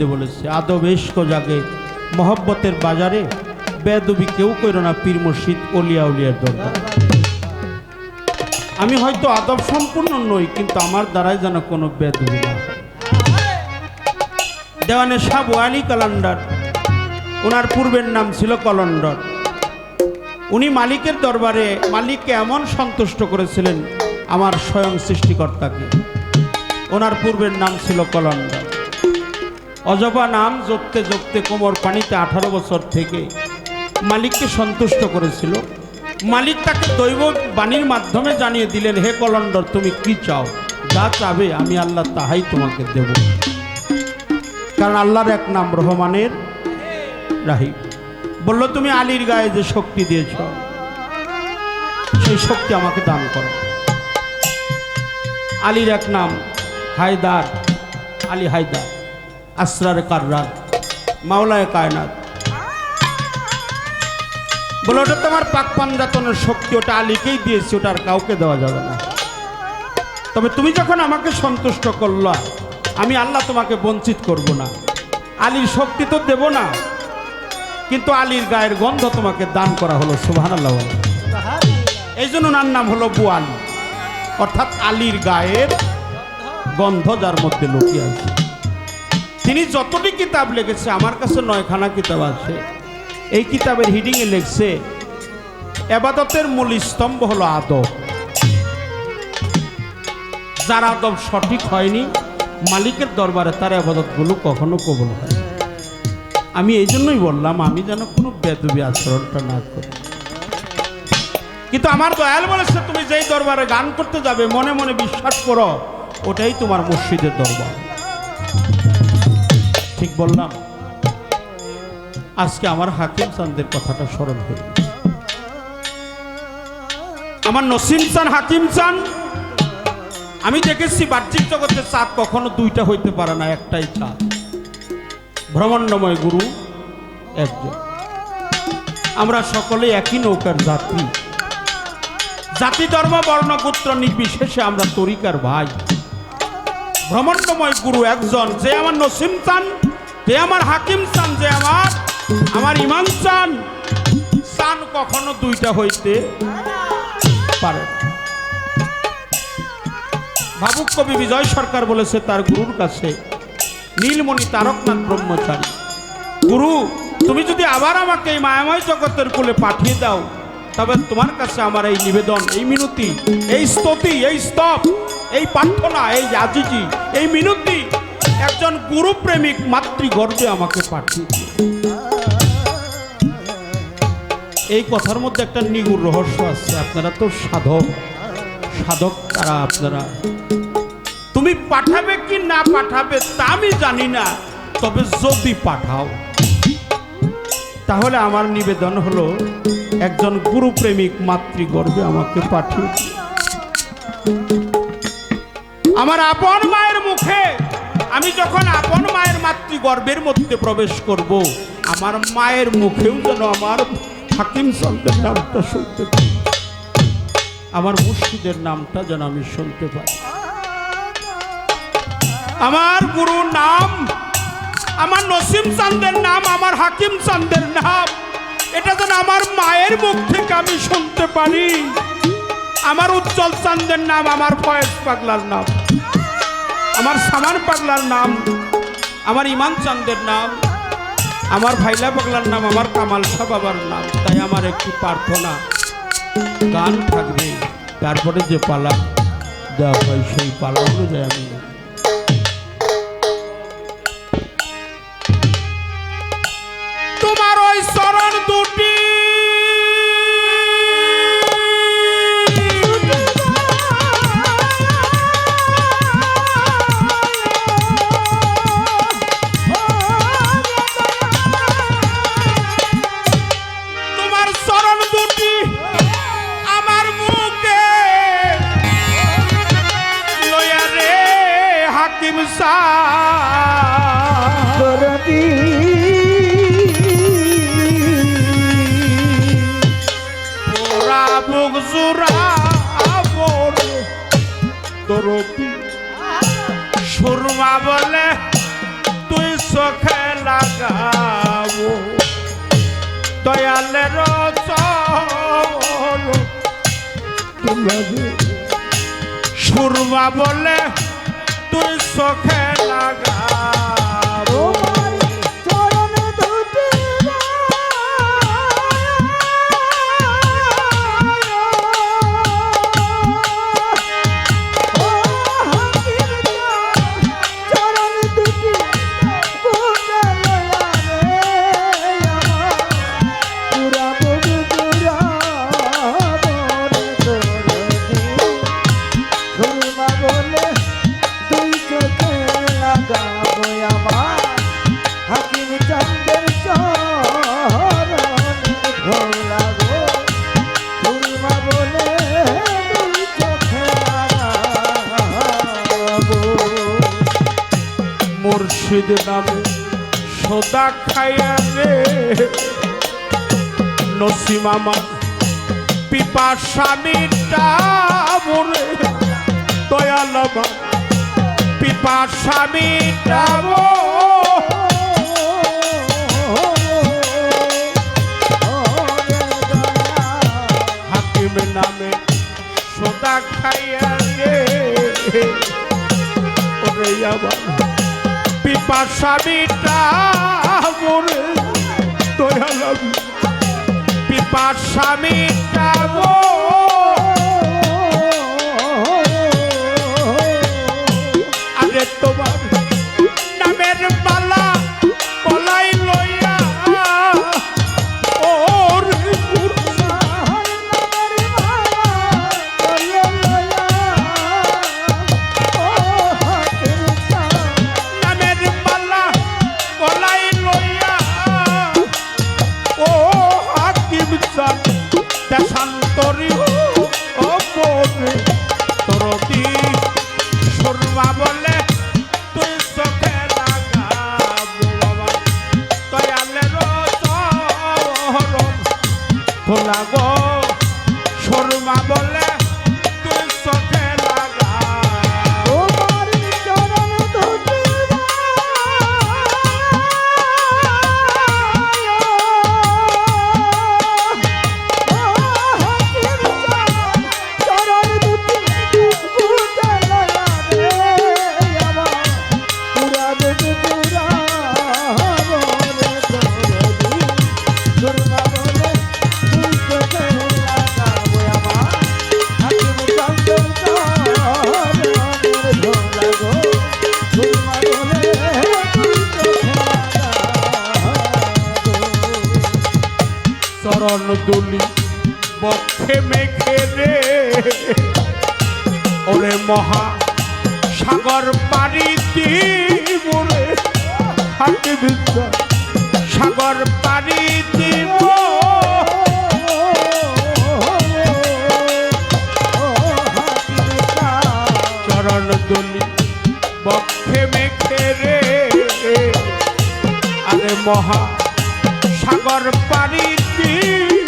মধ্যে বলেছে, আদব এশক জাগে। মহব্বতের বাজারে বেদবি কেউ করো না পীর মুর্শিদ অলিয়া উলিয়ার দরকার আমি হয়তো আদব সম্পূর্ণ নই, কিন্তু আমার দ্বারাই যেন কোনো বেদবি না দেওয়ানে শাহ ওয়ালি কালান্ডার, ওনার পূর্বের নাম ছিল কলন্ডর। উনি মালিকের দরবারে মালিককে এমন সন্তুষ্ট করেছিলেন আমার স্বয়ং সৃষ্টিকর্তাকে। ওনার পূর্বের নাম ছিল কলন্ডর। অজবা নাম জপতে জপতে কোমর পানিতে আঠারো বছর থেকে মালিককে সন্তুষ্ট করেছিল। মালিক তাকে দৈব বাণীর মাধ্যমে জানিয়ে দিলেন, হে কলন্ডর তুমি কি চাও? যা চাবে আমি আল্লাহ তাহাই তোমাকে দেব। কারণ আল্লাহর এক নাম রহমানের রাহিম। বলল, তুমি আলীর গায়ে যে শক্তি দিয়েছ, সেই শক্তি আমাকে দান করো। আলীর এক নাম হায়দার, আলী হায়দার। আসরার কার্রার মাওলায় কায়নাত। বলে, ওটা তোমার পাক পাঞ্জাতনের শক্তি, ওটা আলীকেই দিয়েছি, ওটা আর কাউকে দেওয়া যাবে না। তবে তুমি যখন আমাকে সন্তুষ্ট করলা, আমি আল্লাহ তোমাকে বঞ্চিত করব না। আলীর শক্তি তো দেব না, কিন্তু আলীর গায়ের গন্ধ তোমাকে দান করা হলো সুবাহান আল্লাহ এই জন্য ওনার নাম হলো বুয়ালি। অর্থাৎ আলীর গায়ের গন্ধ যার মধ্যে লুকিয়ে আছে। তিনি যতটি কিতাব লিখেছে, আমার কাছে নয়খানা কিতাব আছে। এই কিতাবের হিডিংয়ে লিখছে, এবাদতের মূল স্তম্ভ হলো আদব। যার আদব সঠিক হয়নি, মালিকের দরবারে তার আবাদতগুলো কখনো কবল হয়। আমি এই জন্যই বললাম, আমি যেন কোনো বেদবি আচরণটা না করি। কিন্তু আমার দয়াল বলেছে, তুমি যেই দরবারে গান করতে যাবে, মনে মনে বিশ্বাস করো, ওটাই তোমার মসজিদের দরবার। ঠিক বললাম? আজকে আমার হাকিম চান্দের কথাটা স্মরণ হয়ে আমার নসিম চান হাকিম চান আমি দেখেছি বাহ্যিক জগতের চাঁদ কখনো দুইটা হইতে পারে না, একটাই চাঁদ। ভ্রমণ্ডময় গুরু একজন। আমরা সকলে একই নৌকার যাত্রী জাতি, ধর্ম, বর্ণ, গোত্র নির্বিশেষে আমরা তরিকার ভাই। ভ্রমণ্ডময় গুরু একজন, যে আমার নসিম চান যে আমার হাকিম চান যে আমার আমার ইমাম চান চান কখনো দুইটা হইতে পারে ভাবুক কবি বিজয় সরকার বলেছে, তার গুরুর কাছে নীলমণি তারকনাথ ব্রহ্মচারী, গুরু, তুমি যদি আবার আমাকে এই মায়াময় জগতের কোলে পাঠিয়ে দাও, তবে তোমার কাছে আমার এই নিবেদন, এই মিনতি, এই স্তুতি, এই স্তব, এই প্রার্থনা, এই আজিজি, এই মিনতি একজন গুরু প্রেমিক মাতৃগর্ভে আমাকে পাঠিয়ে এই কথার মধ্যে একটা নিগুর রহস্য আছে, আপনারা তো সাধক। সাধক তারা আপনারা? তুমি পাঠাবে কি না পাঠাবে তা আমি জানি না, তবে যদি পাঠাও। তাহলে আমার নিবেদন হলো, একজন গুরু প্রেমিক মাতৃগর্ভে আমাকে পাঠিয়ে আমার আপন মায়ের মুখে আমি যখন আপন মায়ের মাতৃগর্ভের মধ্যে প্রবেশ করব, আমার মায়ের মুখেও যেন আমার হাকিম চন্দ্রের নামটা শুনতে পাই। আমার মুর্শিদের নামটা যেন আমি শুনতে পাই। আমার গুরুর নাম, আমার নসিম চান্দের নাম, আমার হাকিম চান্দের নাম, এটা যেন আমার মায়ের মুখ থেকে আমি শুনতে পারি। আমার উজ্জ্বল চান্দের নাম, আমার ফয়েজ পাগলার নাম। আমার সামান পাগলার নাম, আমার ইমান চান্দের নাম, আমার ভাইলা পাগলার নাম, আমার কামাল শাহ বাবার নাম, তাই আমার একটি প্রার্থনা। গান থাকবে, তারপরে যে পালা দেওয়া হয় সেই পালা অনুযায়ী আমি বলে তুই চোখে লাগাবো দয়ালের সুরবা বলে তুই চোখে লাগা মুর্শিদ নামে সোদা খাইয়া রে। নসিমামা পিপা স্বামীটা মোরে দয়ালমা পিপা স্বামীটা হাকিম নামে সোদা খাইয়া ওরে আমার পিপা স্বামীটা মোরে দয়ালমা পিপা স্বামীটা সুরমা বলে দুলি বক্ষে মেখে রে। ওরে মহা সাগর পাড়ি দিব রে। হাতে সাগর পাড়ি দিব। চরণ দুলি বক্ষে মেখে রে। আরে মহা সাগর পাড়ি দিব।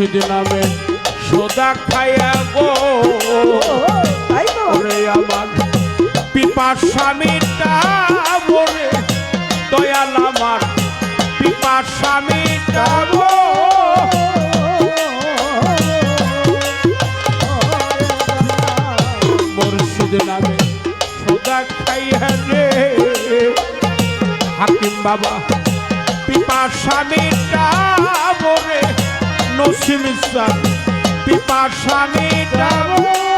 মুর্শিদ নামে সোদা খাইয়া গো। ওরে আমার পিপার স্বামীটা বলে দয়াল আমার পিপার স্বামীটা মুর্শিদ নামে সোদা খাইয়া রে। হাকিম বাবা পিপা স্বামীটা বলে নসিম ইসলাম পিপাসানি স্বামীটা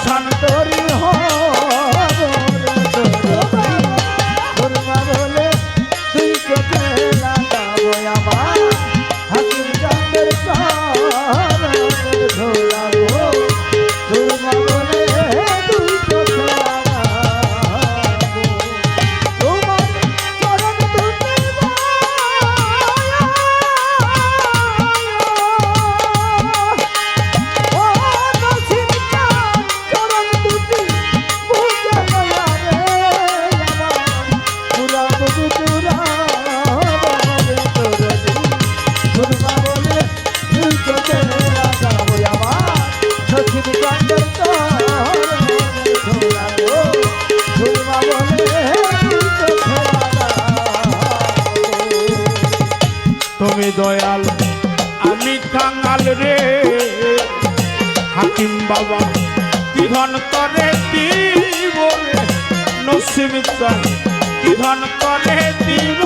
দেশান কি ধন করে দিব?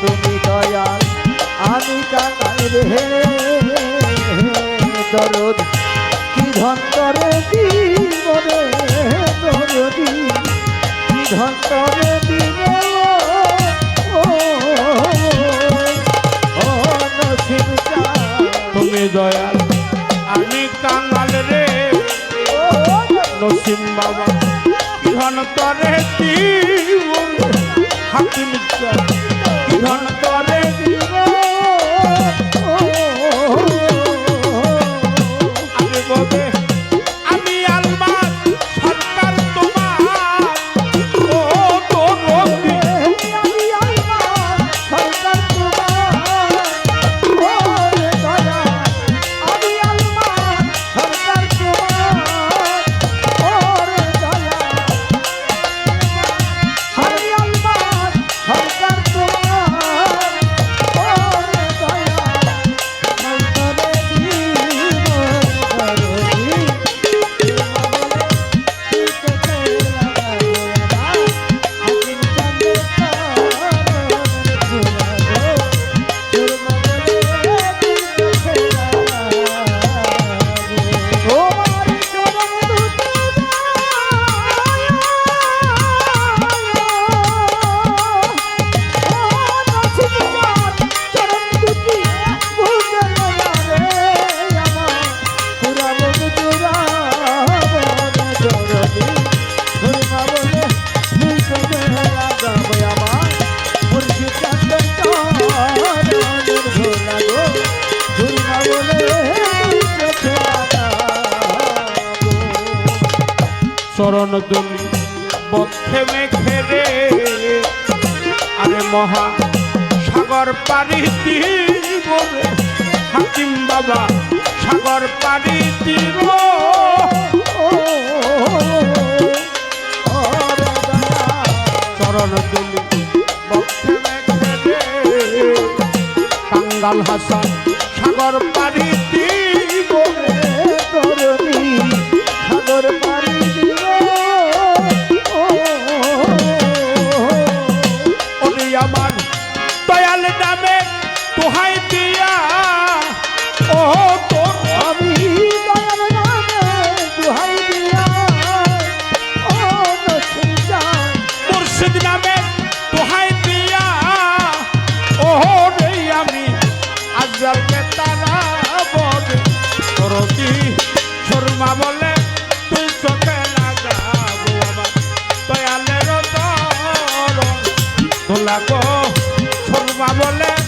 তুমি দয়াল আমি কাঙাল রে। কাঙাল রে। নসিম বাবা ধন তরে হাতি ধন তরে আরে ববে। বক্ষে মেখে রে আরে মহা সাগর পারি দিব হাকিম বাবা সাগর পারি দিব চরণ দুলি বক্ষে মেখে রে কাঙ্গাল হাসান সাগর পারি পাগলা গো বলে